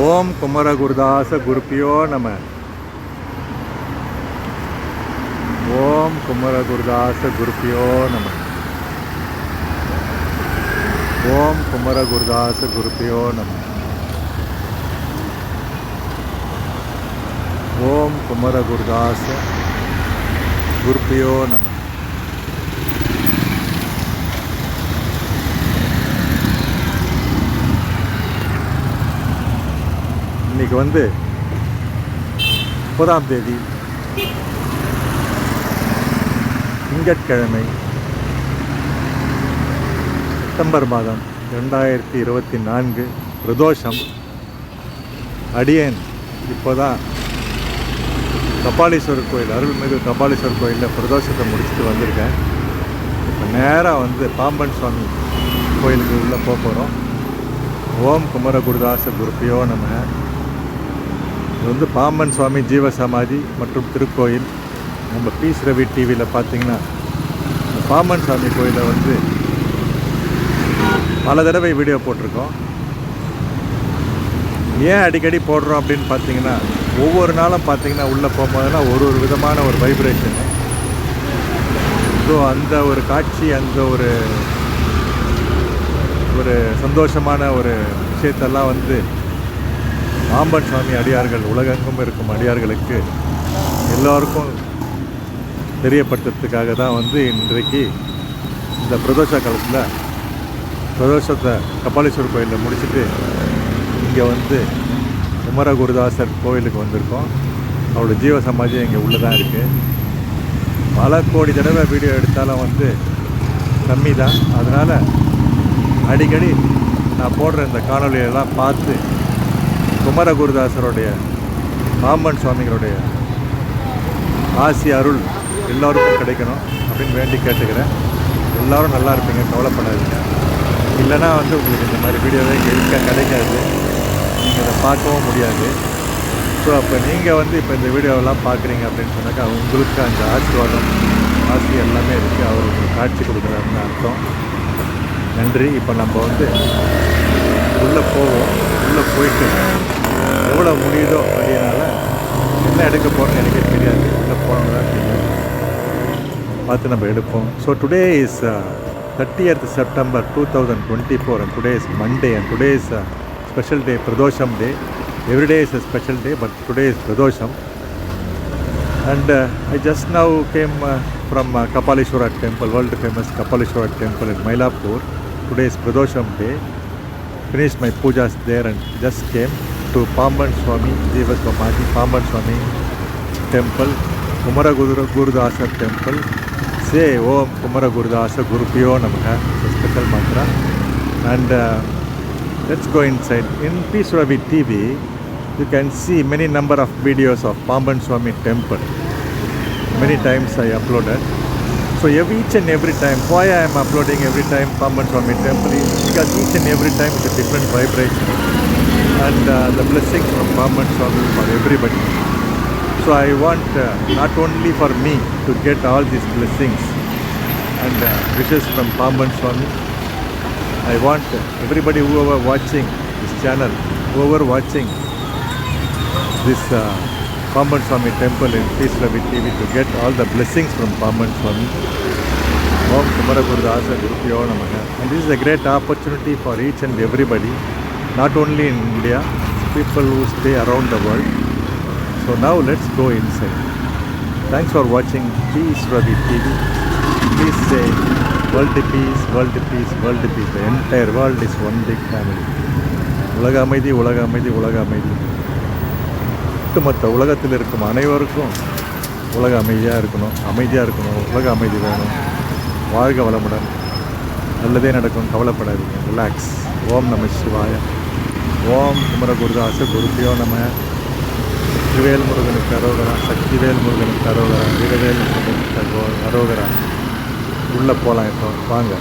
ஓம் குமரகுருதாச குருப்பியோ நம ஓம் குமரகுருதாச குருப்பியோ நம ஓம் குமரகுருதாச குருப்பியோ நம ஓம் குமரகுருதாச குருப்பியோ நம இன்றைக்கி வந்து முப்பதாம் தேதி திங்கட்கிழமை செப்டம்பர் மாதம் ரெண்டாயிரத்தி இருபத்தி நான்கு பிரதோஷம். அடியேன் இப்போதான் கபாலீஸ்வரர் கோயில் அருள்மிகு கபாலீஸ்வரர் கோயிலில் பிரதோஷத்தை முடிச்சுட்டு வந்திருக்கேன். இப்போ நேராக வந்து பாம்பன் சுவாமி கோயிலுக்கு உள்ளே போக போகிறோம் ஓம் குமரகுருதாச குருப்பியோ நம்ம இது வந்து பாம்பன் சுவாமி ஜீவ சமாதி மற்றும் திருக்கோயில். நம்ம பீஸ் ரவி டிவியில் பார்த்தீங்கன்னா பாம்பன் சுவாமி கோயிலை வந்து பல தடவை வீடியோ போட்டிருக்கோம். ஏன் அடிக்கடி போடுறோம் அப்படின்னு பார்த்தீங்கன்னா ஒவ்வொரு நாளும் பார்த்தீங்கன்னா உள்ளே போகும்போதுனா ஒரு ஒரு விதமான ஒரு வைப்ரேஷன் ஸோ அந்த ஒரு காட்சி அந்த ஒரு ஒரு சந்தோஷமான ஒரு விஷயத்தெல்லாம் வந்து பாம்பன் சுவாமி அடியார்கள் உலகெங்கும் இருக்கும் அடியார்களுக்கு எல்லோருக்கும் தெரியப்படுத்துறதுக்காக தான் வந்து இன்றைக்கு இந்த பிரதோஷ காலத்தில் பிரதோஷத்தை கபாலீஸ்வரர் கோயிலில் முடிச்சுட்டு இங்கே வந்து குமர குருதாசர் கோயிலுக்கு வந்திருக்கோம். அவரோட ஜீவ சமாஜம் இங்கே உள்ளே தான் இருக்குது பல கோடி தடவை வீடியோ எடுத்தாலும் வந்து கம்மி தான் அதனால் அடிக்கடி நான் போடுற இந்த காணொலியெல்லாம் பார்த்து குமரகுருதாசருடைய பாம்பன் சுவாமிகளுடைய ஆசி அருள் எல்லோருக்கும் கிடைக்கணும் அப்படின்னு வேண்டி கேட்டுக்கிறேன். எல்லோரும் நல்லா இருப்பீங்க கவலைப்படாதீங்க. இல்லைன்னா வந்து உங்களுக்கு இந்த மாதிரி வீடியோவே இங்கே இருக்க கிடைக்காது. நீங்கள் அதை பார்க்கவும் முடியாது. ஸோ அப்போ நீங்கள் வந்து இப்போ இந்த வீடியோவெல்லாம் பார்க்குறீங்க அப்படின்னு சொன்னாக்கா உங்களுக்கு அந்த ஆசீர்வாதம் ஆசி எல்லாமே இருக்குது அவர் உங்களுக்கு காட்சி கொடுக்குறாருன்னு அர்த்தம். நன்றி. இப்போ நம்ம வந்து உள்ளே போவோம். உள்ளே போயிட்டு எவ்வளோ முடியுதோ அப்படின்னால என்ன எடுக்க போகிறோம்னு எனக்கே தெரியாது. எங்கே போனோம் தான் தெரியும். பார்த்து நம்ம எடுப்போம். So today is thirtieth September two thousand twenty four and today is Monday and today is special day Pradosham day every day is a special day but today is Pradosham and uh, I just now came uh, from uh, Kapalishwara temple, world famous Kapalishwara temple in Mylapore. Today is Pradosham day. Finished my pujas there and just came. To Pamban Swami देवस्वी Pamban Swami temple Kumara गुर Gurudas temple से ओम कुमर गुरुदास गुरुपियो नमक special mantra and let's go inside in P Swami TV you can see many number of videos of Pamban Swami temple many times I uploaded So every each and every time, why I am uploading every time Paman Swami temple is because each and every time it's a different vibration. And uh, the blessings from Pamban Swami for everybody. So I want uh, not only for me to get all these blessings and uh, wishes from Pamban Swami, I want everybody whoever watching this channel, whoever watching this uh, Pamban Swami temple in Peace Ravi TV to get all the blessings from Pamban Swami. And this is a great opportunity for each and everybody, not only in India, people who stay around the world. So now let's go inside. Thanks for watching Peace Ravi TV. Please say world peace, world peace, world peace. The entire world is one big family. உலக அமைதி உலக அமைதி உலக அமைதி ஒட்டுமொத்த உலகத்தில் இருக்கும் அனைவருக்கும் உலக அமைதியாக இருக்கணும் அமைதியாக இருக்கணும் உலக அமைதி வேணும் வாழ்க வளமுடன் நல்லதே நடக்கும் கவலைப்படாதீங்க ரிலாக்ஸ் ஓம் நம சிவாய ஓம் குமரகுருதாச குருப்பியோ நம்ம சக்திவேல் முருகனுக்கு அரோகரா சக்திவேல் முருகனுக்கு அரோகரா வீரவேல் முருகனுக்கு அகோ- அரோகரா. உள்ளே போகலாம் இப்போ வாங்க.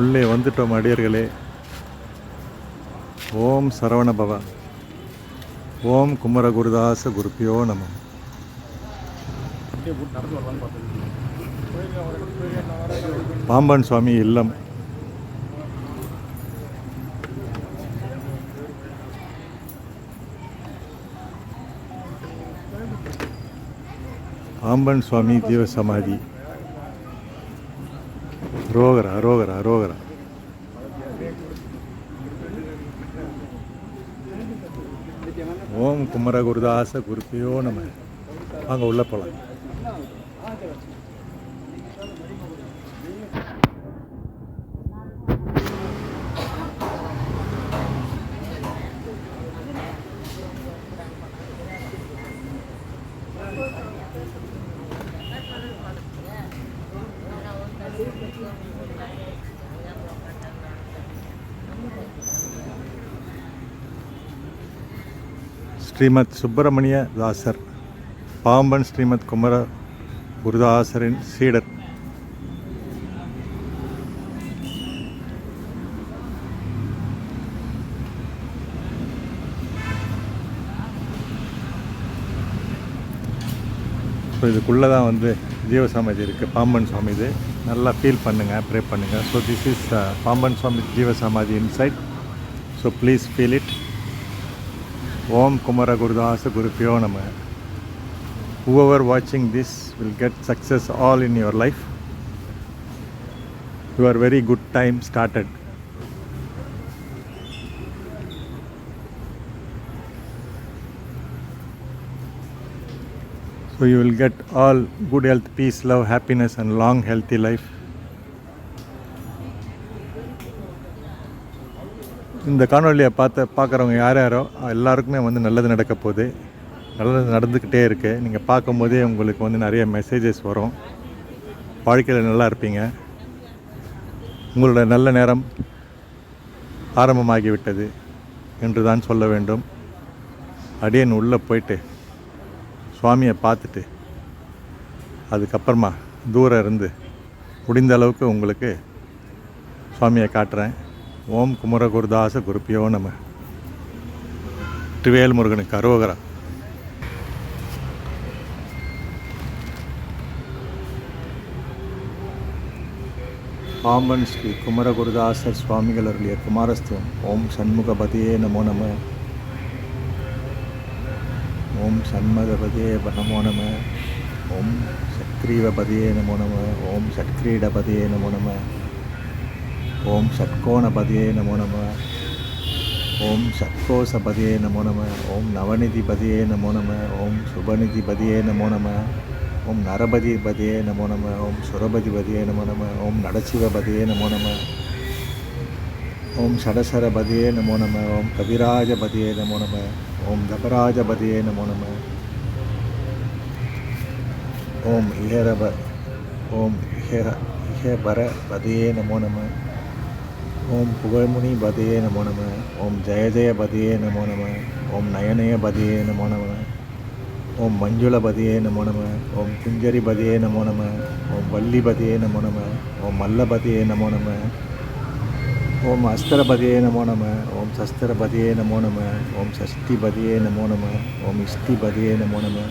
உள்ளே வந்துட்டோம் அடியர்களே. ஓம் சரவண பவ. ஓம் குமர குருதாச குருப்பியோ நம. பாம்பன் சுவாமி இல்லம். பாம்பன் சுவாமி ஜீவ சமாதி ரோகரா ரோகரா ரோகரா. ஓம் குமர குருதாச குருப்பியோ நம்ம அங்கே உள்ள போகலாம் ஸ்ரீமத் சுப்பிரமணிய தாசர் பாம்பன் ஸ்ரீமத் குமர குருதாசரின் சீடர். இதுக்குள்ளே தான் வந்து ஜீவ சமாதி இருக்குது பாம்பன் சுவாமி இது. நல்லா ஃபீல் பண்ணுங்கள் ப்ரே பண்ணுங்கள் so this is uh, Pamban Swami ஜீவ சமாதி inside so please feel it ஓம் குமர குருதாச குருப்பியோ நம வாட்சிங் this will will success all in your life life. Your very good time started so you will get all good health peace love happiness and long healthy life. இந்த காணொலியை பார்த்த பார்க்குறவங்க யார் யாரோ எல்லாருக்குமே வந்து நல்லது நடக்க போகுது. நல்லது நடந்துக்கிட்டே இருக்குது நீங்கள் பார்க்கும்போதே உங்களுக்கு வந்து நிறைய மெசேஜஸ் வரும். வாழ்க்கையில் நல்லா இருப்பீங்க. உங்களோட நல்ல நேரம் ஆரம்பமாகிவிட்டது என்று தான் சொல்ல வேண்டும். அடியன் உள்ளே போயிட்டு சுவாமியை பார்த்துட்டு அதுக்கப்புறமா தூரம் இருந்து முடிந்த அளவுக்கு உங்களுக்கு சுவாமியை காட்டுறேன். ஓம் குமர குருதாச குருப்பியோ நம்ம ட்ரிவேல் முருகனுக்கு அரோகரா பாம்பன் ஸ்ரீ குமரகுருதாசர் சுவாமிகள் அருளிய குமாரஸ்துவம். ஓம் சண்முகபதியே நமோ நம. ஓம் சண்மதபதியே நமோ நம ஓம் சத்ரீவபதியே நமோ நம ஓம் சத்கிரீடபதியே நமோ நம ஓம் ஷட்கோணபதியே நமோ நம ஓம் சத்கோசபதியே நமோ நம ஓம் நவநிதிபதியே நமோ நம ஓம் சுபநிதிபதியே நமோ நம ஓம் நரபதிபதியே நமோ நம ஓம் சுரபதிபதியே நமோ நம ஓம் நடசிவபதியே நமோ நம ஓம் சடசரபதியே நமோ நம ஓம் கவிராஜபதியே நமோ நம ஓம் தபராஜபதியே நமோ நம. ஓம் இஹரப ஓம் இஹர இஹபர பதியே நமோ நம. ஓம் புகழ்முனி பதியே நமோ நம ஓம் ஜெய ஜெய பதியே நமோ நம ஓம் நயனய பதியே நமோ நம. ஓம் மஞ்சுளபதியே நமோ நம ஓம் குஞ்சரிபதியே நமோ நம ஓம் வள்ளிபதியே நமோ நம ஓம் மல்லபதியே நமோ நம. ஓம் அஸ்தரபதியே நமோ நம ஓம் சஸ்திரபதியே நமோ நம ஓம் சஷ்டிபதியே நமோ நம ஓம் இஷ்டிபதியே நமோ நம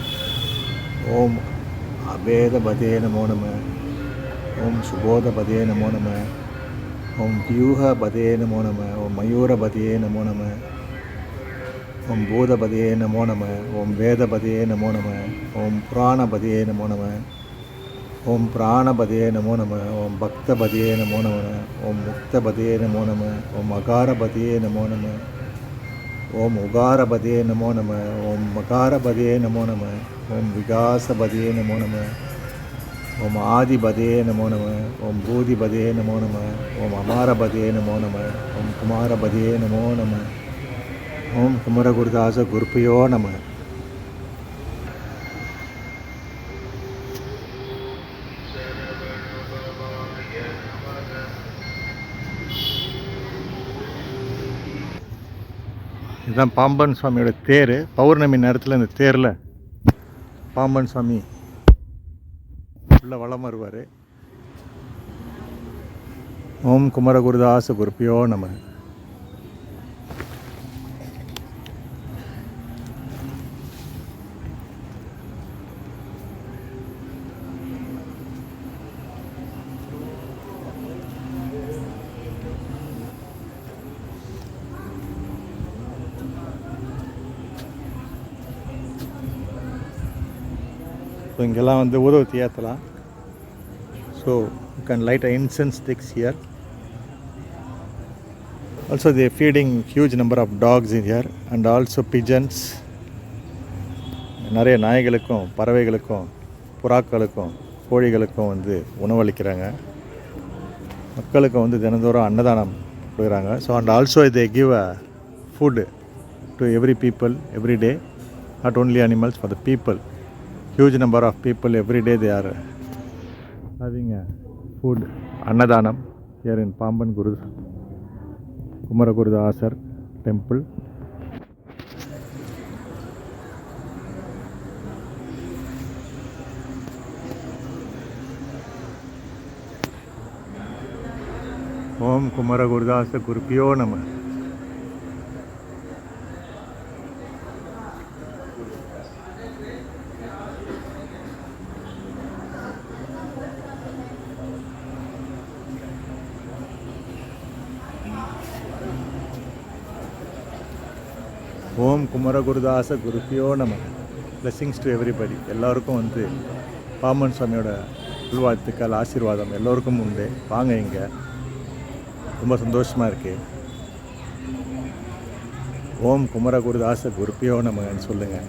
ஓம் அபேதபதியே நமோ நம ஓம் சுபோதபதியே நமோ நம ஓம் வியூகபதியே நமோ நம ஓம் மயூரபதியே நமோ நம ஓம் பூதபதியே நமோ நம ஓம் வேதபதியே நமோ நம ஓம் புராணபதியே நமோ நம ஓம் பிராணபதியே நமோ நம ஓம் பக்தபதியே நமோ நம ஓம் முக்தபதியே நமோ நம ஓம் அகாரபதியே நமோ நம ஓம் உகாரபதியே நமோ நம ஓம் மகாரபதியே நமோ நம ஓம் விகாசபதியே நமோ நம ஓம் ஆதிபதியே நமோ நம ஓம் பூதிபதியே நமோ நம ஓம் அமாரபதியே நமோ நம ஓம் குமாரபதியே நமோ நம ஓம் குமரகுருதாச குருப்பியோ நம இதுதான் பாம்பன் சுவாமியோட தேர். பௌர்ணமி நேரத்தில் இந்த தேரில் பாம்பன் சுவாமி உள்ளே வளம் வருவார். ஓம் குமரகுருதாச குருப்பியோ நம்ம ஸோ இங்கெல்லாம் வந்து ஊதவத்தி ஏற்றலாம் so you can light a incense sticks here also they feeding huge number of dogs in here and also pigeons நிறைய நாய்களுக்கும் பறவைகளுக்கும் புறாக்களுக்கும் கோழிகளுக்கும் வந்து உணவளிக்கிறாங்க. மக்களுக்கு வந்து தினந்தோறும் அன்னதானம் கொடுக்குறாங்க. So and also they give a food to every people every day not only animals for the people huge number of people everyday they are having food annadanam here in Pamban Guru Kumaragurudasar temple Om Kumaragurudasa குருப்பியோ நம்ம ஓம் குமரகுருதாச குருப்பியோ நம. Blessings to everybody எல்லாருக்கும் வந்து பாமன் சுவாமியோட உள்வாழ்த்துக்கள் ஆசீர்வாதம் எல்லோருக்கும் உண்டு. வாங்க இங்கே. ரொம்ப சந்தோஷமாக இருக்கு. ஓம் குமரகுருதாச குருப்பியோ நமகன்னு சொல்லுங்கள்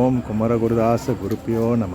ஓம் குமரகுருதாச குருப்பியோ நம.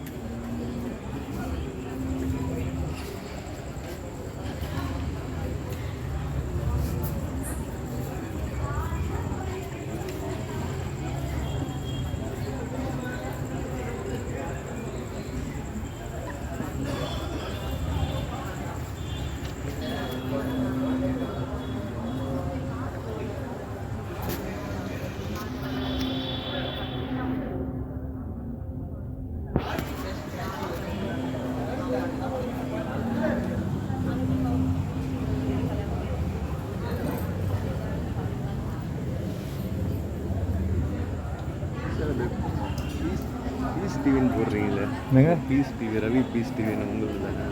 என்னங்க? பீஸ் டிவி ரவி பீஸ் டிவின்னு உங்களுக்கு தானே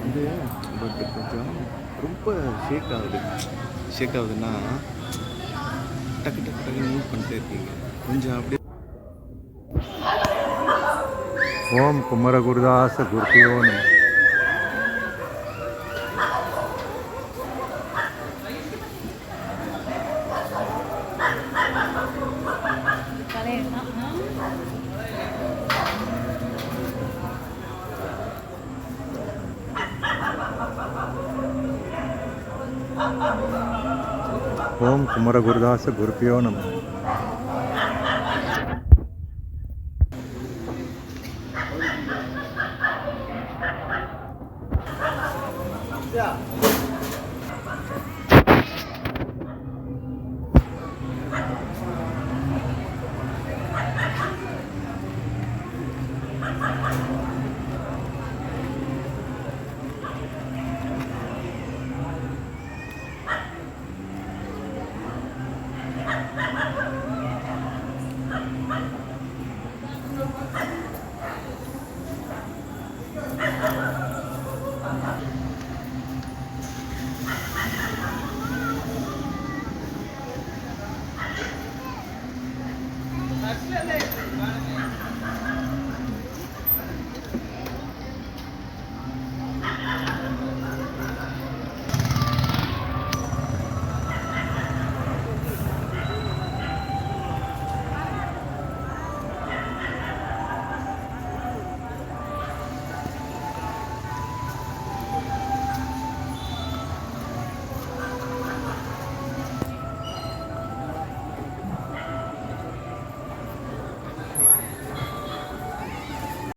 வந்து பட் கொஞ்சம் ரொம்ப ஷேக் ஆகுது. ஷேக் ஆகுதுன்னா டக்கு டக்கு டக்கு மூவ் பண்ணிட்டே இருக்கீங்க கொஞ்சம் அப்படியே ஓம் குமரகுருதாச குருப்பியோ ஓம் குமர குருதாச குருப்பியோ நம்ம